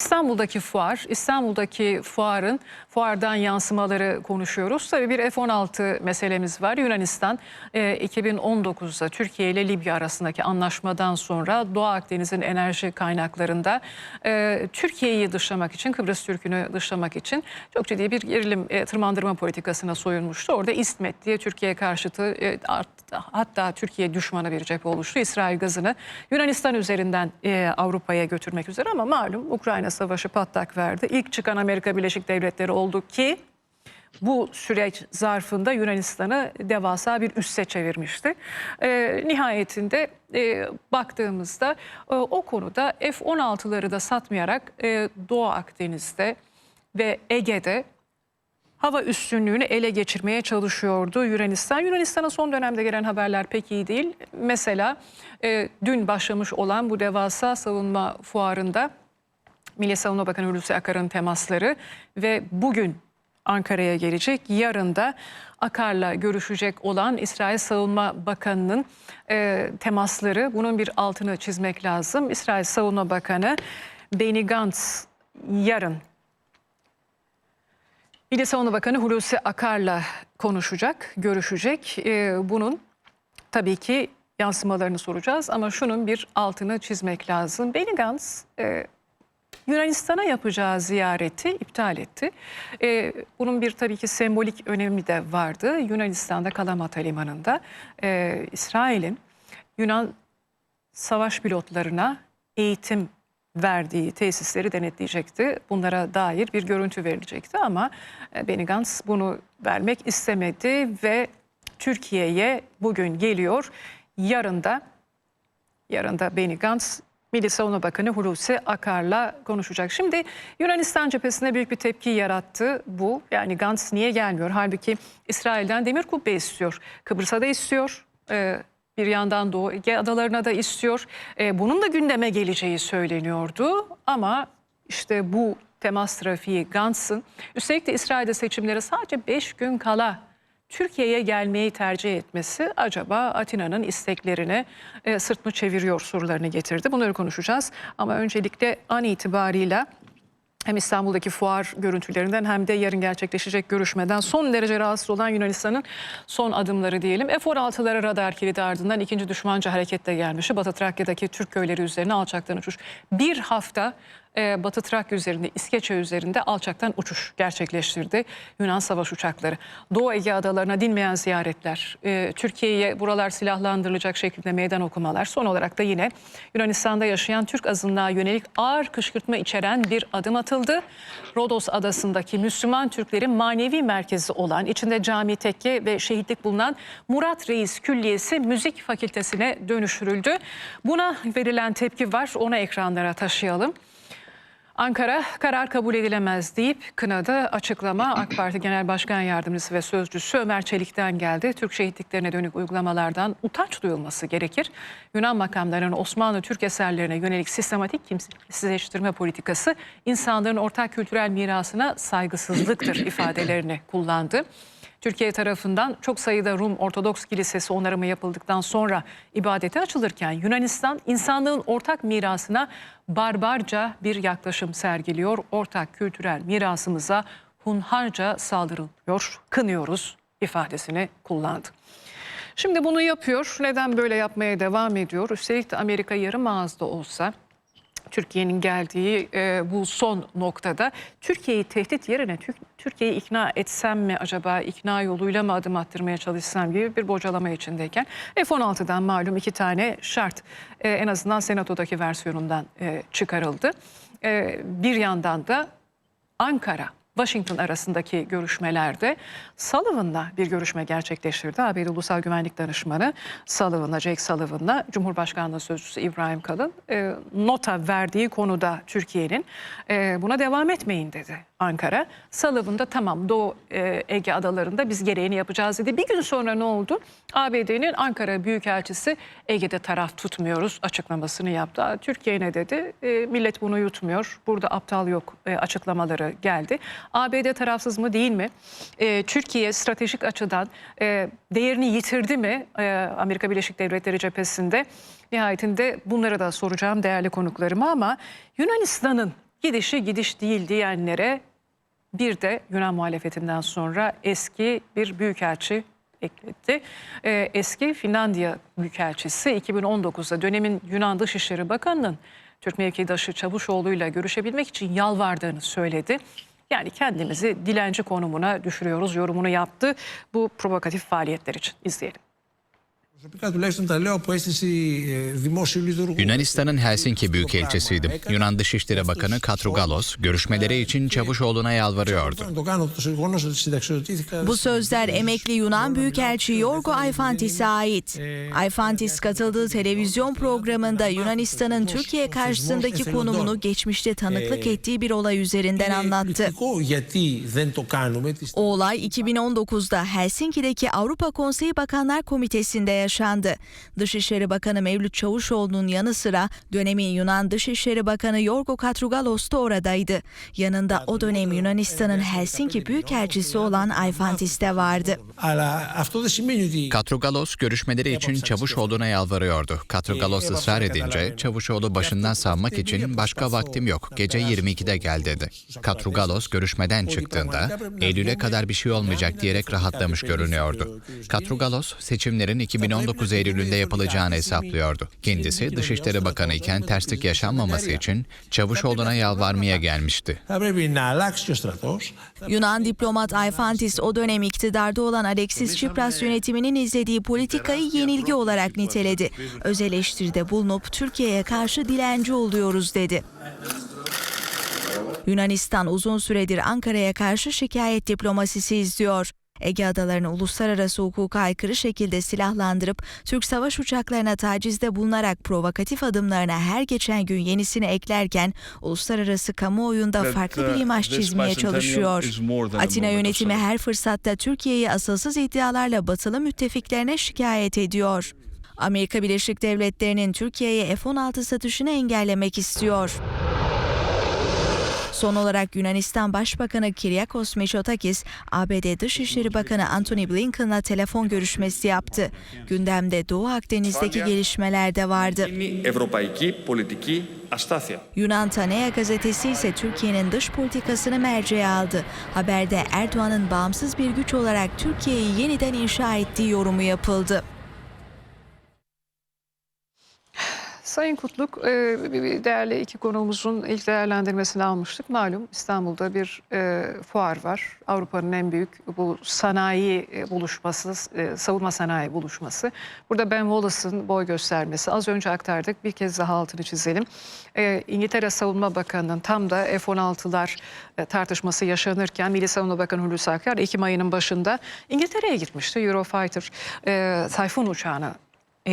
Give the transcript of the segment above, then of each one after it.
İstanbul'daki fuar, İstanbul'daki fuarın fuardan yansımaları konuşuyoruz. Tabii bir F-16 meselemiz var. Yunanistan e, 2019'da Türkiye ile Libya arasındaki anlaşmadan sonra Doğu Akdeniz'in enerji kaynaklarında e, Türkiye'yi dışlamak için, Kıbrıs Türk'ünü dışlamak için çok ciddi bir gerilim e, tırmandırma politikasına soyunmuştu. Orada İsmet diye Türkiye karşıtı e, hatta Türkiye düşmanı bir cephe oluştu. İsrail gazını Yunanistan üzerinden e, Avrupa'ya götürmek üzere ama malum Ukrayna Savaşı patlak verdi. İlk çıkan Amerika Birleşik Devletleri oldu ki bu süreç zarfında Yunanistan'ı devasa bir üsse çevirmişti. E, nihayetinde e, baktığımızda e, o konuda F-16'ları da satmayarak e, Doğu Akdeniz'de ve Ege'de hava üstünlüğünü ele geçirmeye çalışıyordu Yunanistan. Yunanistan'a son dönemde gelen haberler pek iyi değil. Mesela e, dün başlamış olan bu devasa savunma fuarında Milli Savunma Bakanı Hulusi Akar'ın temasları ve bugün Ankara'ya gelecek. Yarın da Akar'la görüşecek olan İsrail Savunma Bakanı'nın e, temasları. Bunun bir altını çizmek lazım. İsrail Savunma Bakanı Benny Gantz yarın Milli Savunma Bakanı Hulusi Akar'la konuşacak, görüşecek. Ee, bunun tabii ki yansımalarını soracağız ama şunun bir altını çizmek lazım. Benny Gantz e, Yunanistan'a yapacağı ziyareti iptal etti. Ee, bunun bir tabii ki sembolik önemi de vardı. Yunanistan'da Kalamata Limanı'nda e, İsrail'in Yunan savaş pilotlarına eğitim verdiği tesisleri denetleyecekti. Bunlara dair bir görüntü verilecekti ama e, Benny Gantz bunu vermek istemedi ve Türkiye'ye bugün geliyor. Yarın da yarın da Benny Gantz Milli Savunma Bakanı Hulusi Akar'la konuşacak. Şimdi Yunanistan cephesinde büyük bir tepki yarattı bu. Yani Gantz niye gelmiyor? Halbuki İsrail'den demir kubbe istiyor. Kıbrıs'a da istiyor. Ee, bir yandan Doğu Ege adalarına da istiyor. Ee, bunun da gündeme geleceği söyleniyordu. Ama işte bu temas trafiği Gantz'ın üstelik de İsrail'de seçimlere sadece 5 gün kala Türkiye'ye gelmeyi tercih etmesi acaba Atina'nın isteklerine e, sırt mı çeviriyor sorularını getirdi. Bunları konuşacağız ama öncelikle an itibarıyla hem İstanbul'daki fuar görüntülerinden hem de yarın gerçekleşecek görüşmeden son derece rahatsız olan Yunanistan'ın son adımları diyelim. F-16'lara radar kilidi ardından ikinci düşmanca hareketle gelmişi Batı Trakya'daki Türk köyleri üzerine alçaktan uçuş. Bir hafta e, Batı Trakya üzerinde, İskeçe üzerinde alçaktan uçuş gerçekleştirdi Yunan savaş uçakları. Doğu Ege adalarına dinmeyen ziyaretler, e, Türkiye'ye buralar silahlandırılacak şekilde meydan okumalar. Son olarak da yine Yunanistan'da yaşayan Türk azınlığa yönelik ağır kışkırtma içeren bir adım atıldı. Rodos adasındaki Müslüman Türklerin manevi merkezi olan, içinde cami, tekke ve şehitlik bulunan Murat Reis Külliyesi Müzik Fakültesine dönüştürüldü. Buna verilen tepki var, onu ekranlara taşıyalım. Ankara karar kabul edilemez deyip kınadı. Açıklama AK Parti Genel Başkan Yardımcısı ve Sözcüsü Ömer Çelik'ten geldi. Türk şehitliklerine dönük uygulamalardan utanç duyulması gerekir. Yunan makamlarının Osmanlı Türk eserlerine yönelik sistematik kimsesizleştirme politikası insanların ortak kültürel mirasına saygısızlıktır ifadelerini kullandı. Türkiye tarafından çok sayıda Rum Ortodoks Kilisesi onarımı yapıldıktan sonra ibadete açılırken Yunanistan insanlığın ortak mirasına barbarca bir yaklaşım sergiliyor. Ortak kültürel mirasımıza hunharca saldırılıyor, kınıyoruz ifadesini kullandı. Şimdi bunu yapıyor. Neden böyle yapmaya devam ediyor? Üstelik de Amerika yarım ağızda olsa Türkiye'nin geldiği e, bu son noktada Türkiye'yi tehdit yerine Tür- Türkiye'yi ikna etsem mi acaba ikna yoluyla mı adım attırmaya çalışsam gibi bir bocalama içindeyken F-16'dan malum iki tane şart e, en azından senatodaki versiyonundan e, çıkarıldı. E, bir yandan da Ankara Washington arasındaki görüşmelerde Sullivan'la bir görüşme gerçekleştirdi. ABD Ulusal Güvenlik Danışmanı Sullivan'la, Jake Sullivan'la Cumhurbaşkanlığı Sözcüsü İbrahim Kalın e, nota verdiği konuda Türkiye'nin e, buna devam etmeyin dedi Ankara. Sullivan da tamam Doğu e, Ege adalarında biz gereğini yapacağız dedi. Bir gün sonra ne oldu? ABD'nin Ankara Büyükelçisi Ege'de taraf tutmuyoruz açıklamasını yaptı. Türkiye ne dedi? E, millet bunu yutmuyor. Burada aptal yok e, açıklamaları geldi. ABD tarafsız mı değil mi? E, Türkiye stratejik açıdan e, değerini yitirdi mi e, Amerika Birleşik Devletleri cephesinde? Nihayetinde bunları da soracağım değerli konuklarıma ama Yunanistan'ın gidişi gidiş değil diyenlere bir de Yunan muhalefetinden sonra eski bir büyükelçi ekletti. Ee, eski Finlandiya Büyükelçisi 2019'da dönemin Yunan Dışişleri Bakanı'nın Türk mevkidaşı Çavuşoğlu'yla görüşebilmek için yalvardığını söyledi. Yani kendimizi dilenci konumuna düşürüyoruz yorumunu yaptı bu provokatif faaliyetler için. izleyelim. Yunanistan'ın Helsinki Büyükelçisiydim. Yunan Dışişleri Bakanı Katrugalos görüşmeleri için Çavuşoğlu'na yalvarıyordu. Bu sözler emekli Yunan Büyükelçi Yorgo Ayfantis'e ait. Ayfantis katıldığı televizyon programında Yunanistan'ın Türkiye karşısındaki konumunu geçmişte tanıklık ettiği bir olay üzerinden anlattı. O olay 2019'da Helsinki'deki Avrupa Konseyi Bakanlar Komitesi'nde yaşandı yaşandı. Dışişleri Bakanı Mevlüt Çavuşoğlu'nun yanı sıra dönemin Yunan Dışişleri Bakanı Yorgo Katrugalos da oradaydı. Yanında o dönem Yunanistan'ın Helsinki Büyükelçisi olan Ayfantis de vardı. Katrugalos görüşmeleri için Çavuşoğlu'na yalvarıyordu. Katrugalos ısrar edince Çavuşoğlu başından savmak için başka vaktim yok gece 22'de gel dedi. Katrugalos görüşmeden çıktığında Eylül'e kadar bir şey olmayacak diyerek rahatlamış görünüyordu. Katrugalos seçimlerin 2010 2019 Eylül'ünde yapılacağını hesaplıyordu. Kendisi Dışişleri Bakanı iken terslik yaşanmaması için Çavuşoğlu'na yalvarmaya gelmişti. Yunan diplomat Ayfantis o dönem iktidarda olan Alexis Tsipras yönetiminin izlediği politikayı yenilgi olarak niteledi. Öz eleştiride bulunup Türkiye'ye karşı dilenci oluyoruz dedi. Yunanistan uzun süredir Ankara'ya karşı şikayet diplomasisi izliyor. Ege Adalarını uluslararası hukuka aykırı şekilde silahlandırıp Türk savaş uçaklarına tacizde bulunarak provokatif adımlarına her geçen gün yenisini eklerken uluslararası kamuoyunda farklı bir imaj çizmeye çalışıyor. Atina yönetimi her fırsatta Türkiye'yi asılsız iddialarla batılı müttefiklerine şikayet ediyor. Amerika Birleşik Devletleri'nin Türkiye'ye F-16 satışını engellemek istiyor. Son olarak Yunanistan Başbakanı Kyriakos Mitsotakis, ABD Dışişleri Bakanı Antony Blinken'la telefon görüşmesi yaptı. Gündemde Doğu Akdeniz'deki gelişmeler de vardı. Yunan Tanea gazetesi ise Türkiye'nin dış politikasını merceğe aldı. Haberde Erdoğan'ın bağımsız bir güç olarak Türkiye'yi yeniden inşa ettiği yorumu yapıldı. Sayın Kutluk, e, değerli iki konuğumuzun ilk değerlendirmesini almıştık. Malum İstanbul'da bir e, fuar var. Avrupa'nın en büyük bu sanayi e, buluşması, savunma sanayi buluşması. Burada Ben Wallace'ın boy göstermesi. Az önce aktardık, bir kez daha altını çizelim. İngiltere Savunma Bakanı'nın tam da F-16'lar e, tartışması yaşanırken Milli Savunma Bakanı Hulusi Akar Ekim ayının başında İngiltere'ye gitmişti. Eurofighter Tayfun uçağını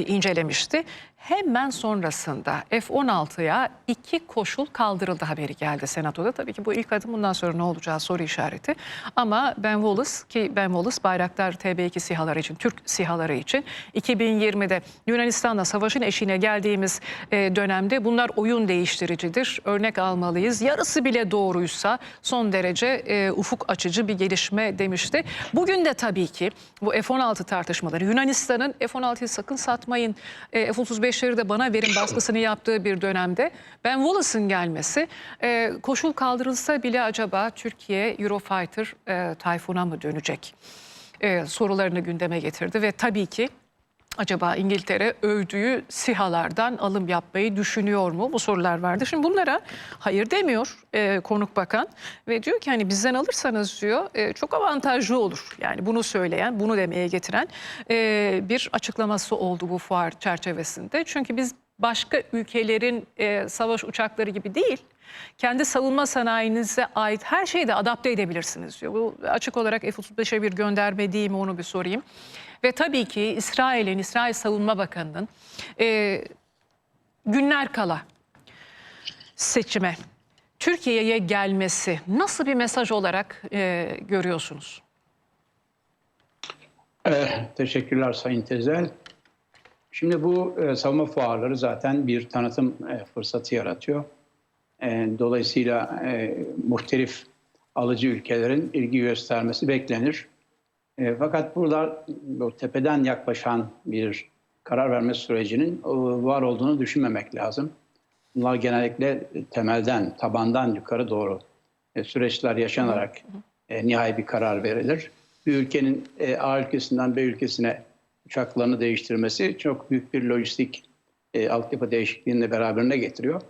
incelemişti. Hemen sonrasında F-16'ya iki koşul kaldırıldı haberi geldi Senato'da. Tabii ki bu ilk adım bundan sonra ne olacağı soru işareti. Ama Ben Wallace ki Ben Wallace Bayraktar TB2 SİHA'ları için, Türk SİHA'ları için 2020'de Yunanistan'la savaşın eşiğine geldiğimiz e, dönemde bunlar oyun değiştiricidir. Örnek almalıyız. Yarısı bile doğruysa son derece e, ufuk açıcı bir gelişme demişti. Bugün de tabii ki bu F-16 tartışmaları Yunanistan'ın F-16'yı sakın satmayın, e, F-35'leri de bana verin baskısını yaptığı bir dönemde Ben Wallace'ın gelmesi e, koşul kaldırılsa bile acaba Türkiye Eurofighter e, Tayfun'a mı dönecek? E, sorularını gündeme getirdi ve tabii ki acaba İngiltere övdüğü sihalardan alım yapmayı düşünüyor mu? Bu sorular vardı. Şimdi bunlara hayır demiyor e, konuk bakan ve diyor ki hani bizden alırsanız diyor e, çok avantajlı olur. Yani bunu söyleyen, bunu demeye getiren e, bir açıklaması oldu bu fuar çerçevesinde. Çünkü biz başka ülkelerin e, savaş uçakları gibi değil, kendi savunma sanayinize ait her şeyi de adapte edebilirsiniz diyor. Bu açık olarak F-35'e bir gönderme değil mi onu bir sorayım. Ve tabii ki İsrail'in, İsrail Savunma Bakanı'nın e, günler kala seçime Türkiye'ye gelmesi nasıl bir mesaj olarak e, görüyorsunuz? Eh, Teşekkürler Sayın Tezel. Şimdi bu e, savunma fuarları zaten bir tanıtım e, fırsatı yaratıyor. E, dolayısıyla e, muhtelif alıcı ülkelerin ilgi göstermesi beklenir. E, fakat burada bu tepeden yaklaşan bir karar verme sürecinin e, var olduğunu düşünmemek lazım. Bunlar genellikle temelden, tabandan yukarı doğru e, süreçler yaşanarak e, nihai bir karar verilir. Bir ülkenin e, A ülkesinden B ülkesine uçaklarını değiştirmesi çok büyük bir lojistik e, altyapı değişikliğini de beraberine getiriyor.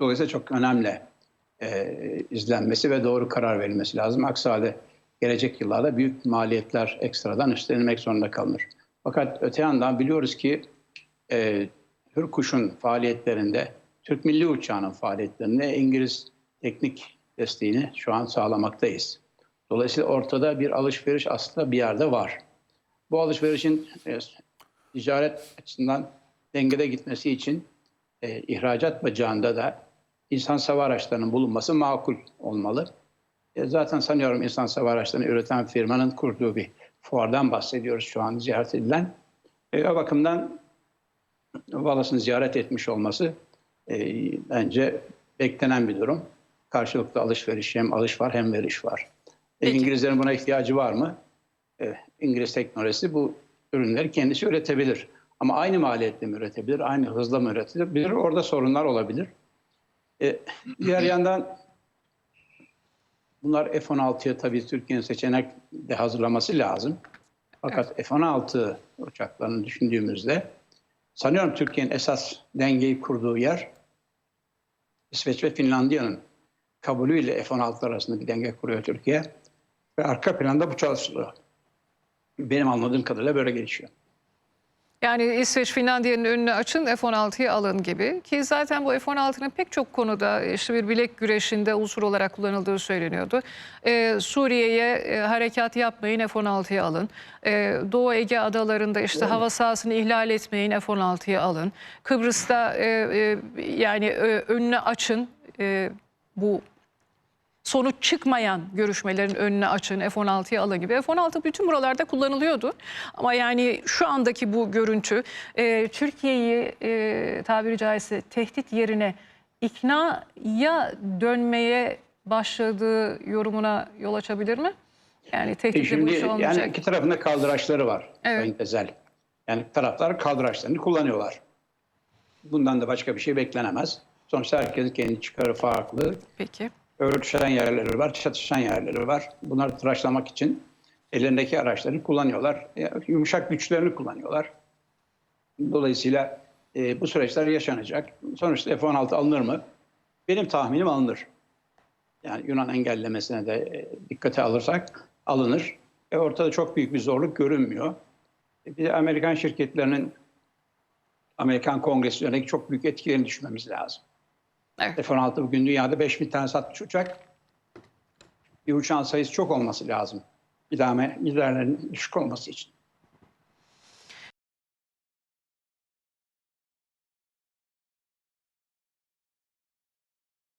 Dolayısıyla çok önemli e, izlenmesi ve doğru karar verilmesi lazım. Aksi halde gelecek yıllarda büyük maliyetler ekstradan üstlenilmek zorunda kalınır. Fakat öte yandan biliyoruz ki e, Hürkuş'un faaliyetlerinde, Türk Milli Uçağı'nın faaliyetlerinde İngiliz teknik desteğini şu an sağlamaktayız. Dolayısıyla ortada bir alışveriş aslında bir yerde var. Bu alışverişin e, ticaret açısından dengede gitmesi için e, ihracat bacağında da insan hava araçlarının bulunması makul olmalı. E, zaten sanıyorum insan hava araçlarını üreten firmanın kurduğu bir fuardan bahsediyoruz şu an ziyaret edilen. E, o bakımdan Wallace'ın ziyaret etmiş olması e, bence beklenen bir durum. Karşılıklı alışveriş hem alış var hem veriş var. E. İngilizlerin buna ihtiyacı var mı? E, İngiliz teknolojisi bu ürünleri kendisi üretebilir. Ama aynı maliyetle mi üretebilir, aynı hızla mı üretebilir? Orada sorunlar olabilir. E, diğer yandan bunlar F-16'ya tabii Türkiye'nin seçenek de hazırlaması lazım. Fakat F-16 uçaklarını düşündüğümüzde sanıyorum Türkiye'nin esas dengeyi kurduğu yer İsveç ve Finlandiya'nın kabulüyle F-16 arasında bir denge kuruyor Türkiye. Ve arka planda bu çalışılıyor. Benim anladığım kadarıyla böyle gelişiyor. Yani İsveç Finlandiya'nın önünü açın F-16'yı alın gibi ki zaten bu F-16'nın pek çok konuda işte bir bilek güreşinde unsur olarak kullanıldığı söyleniyordu. Ee, Suriye'ye e, harekat yapmayın F-16'yı alın. Ee, Doğu Ege adalarında işte hava sahasını ihlal etmeyin F-16'yı alın. Kıbrıs'ta e, e, yani e, önünü açın e, bu sonuç çıkmayan görüşmelerin önüne açın, F-16'yı alın gibi. F-16 bütün buralarda kullanılıyordu. Ama yani şu andaki bu görüntü e, Türkiye'yi e, tabiri caizse tehdit yerine iknaya dönmeye başladığı yorumuna yol açabilir mi? Yani E tehditle bu şimdi iş olmayacak. yani iki tarafında kaldıraçları var Evet. Sayın Tezel. Yani taraflar kaldıraçlarını kullanıyorlar. Bundan da başka bir şey beklenemez. Sonuçta herkesin kendi çıkarı farklı. Peki. Örtüşen yerleri var, çatışan yerleri var. Bunları tıraşlamak için ellerindeki araçları kullanıyorlar. Ya, Yumuşak güçlerini kullanıyorlar. Dolayısıyla e, bu süreçler yaşanacak. Sonuçta F-16 alınır mı? Benim tahminim alınır. Yani Yunan engellemesine de e, dikkate alırsak alınır. E, ortada çok büyük bir zorluk görünmüyor. E, bir de Amerikan şirketlerinin Amerikan Kongresi yönelik çok büyük etkilerini düşünmemiz lazım. Evet. F-16 bugün dünyada 5000 tane satmış uçak. Bir uçağın sayısı çok olması lazım. İdame giderlerin düşük olması için.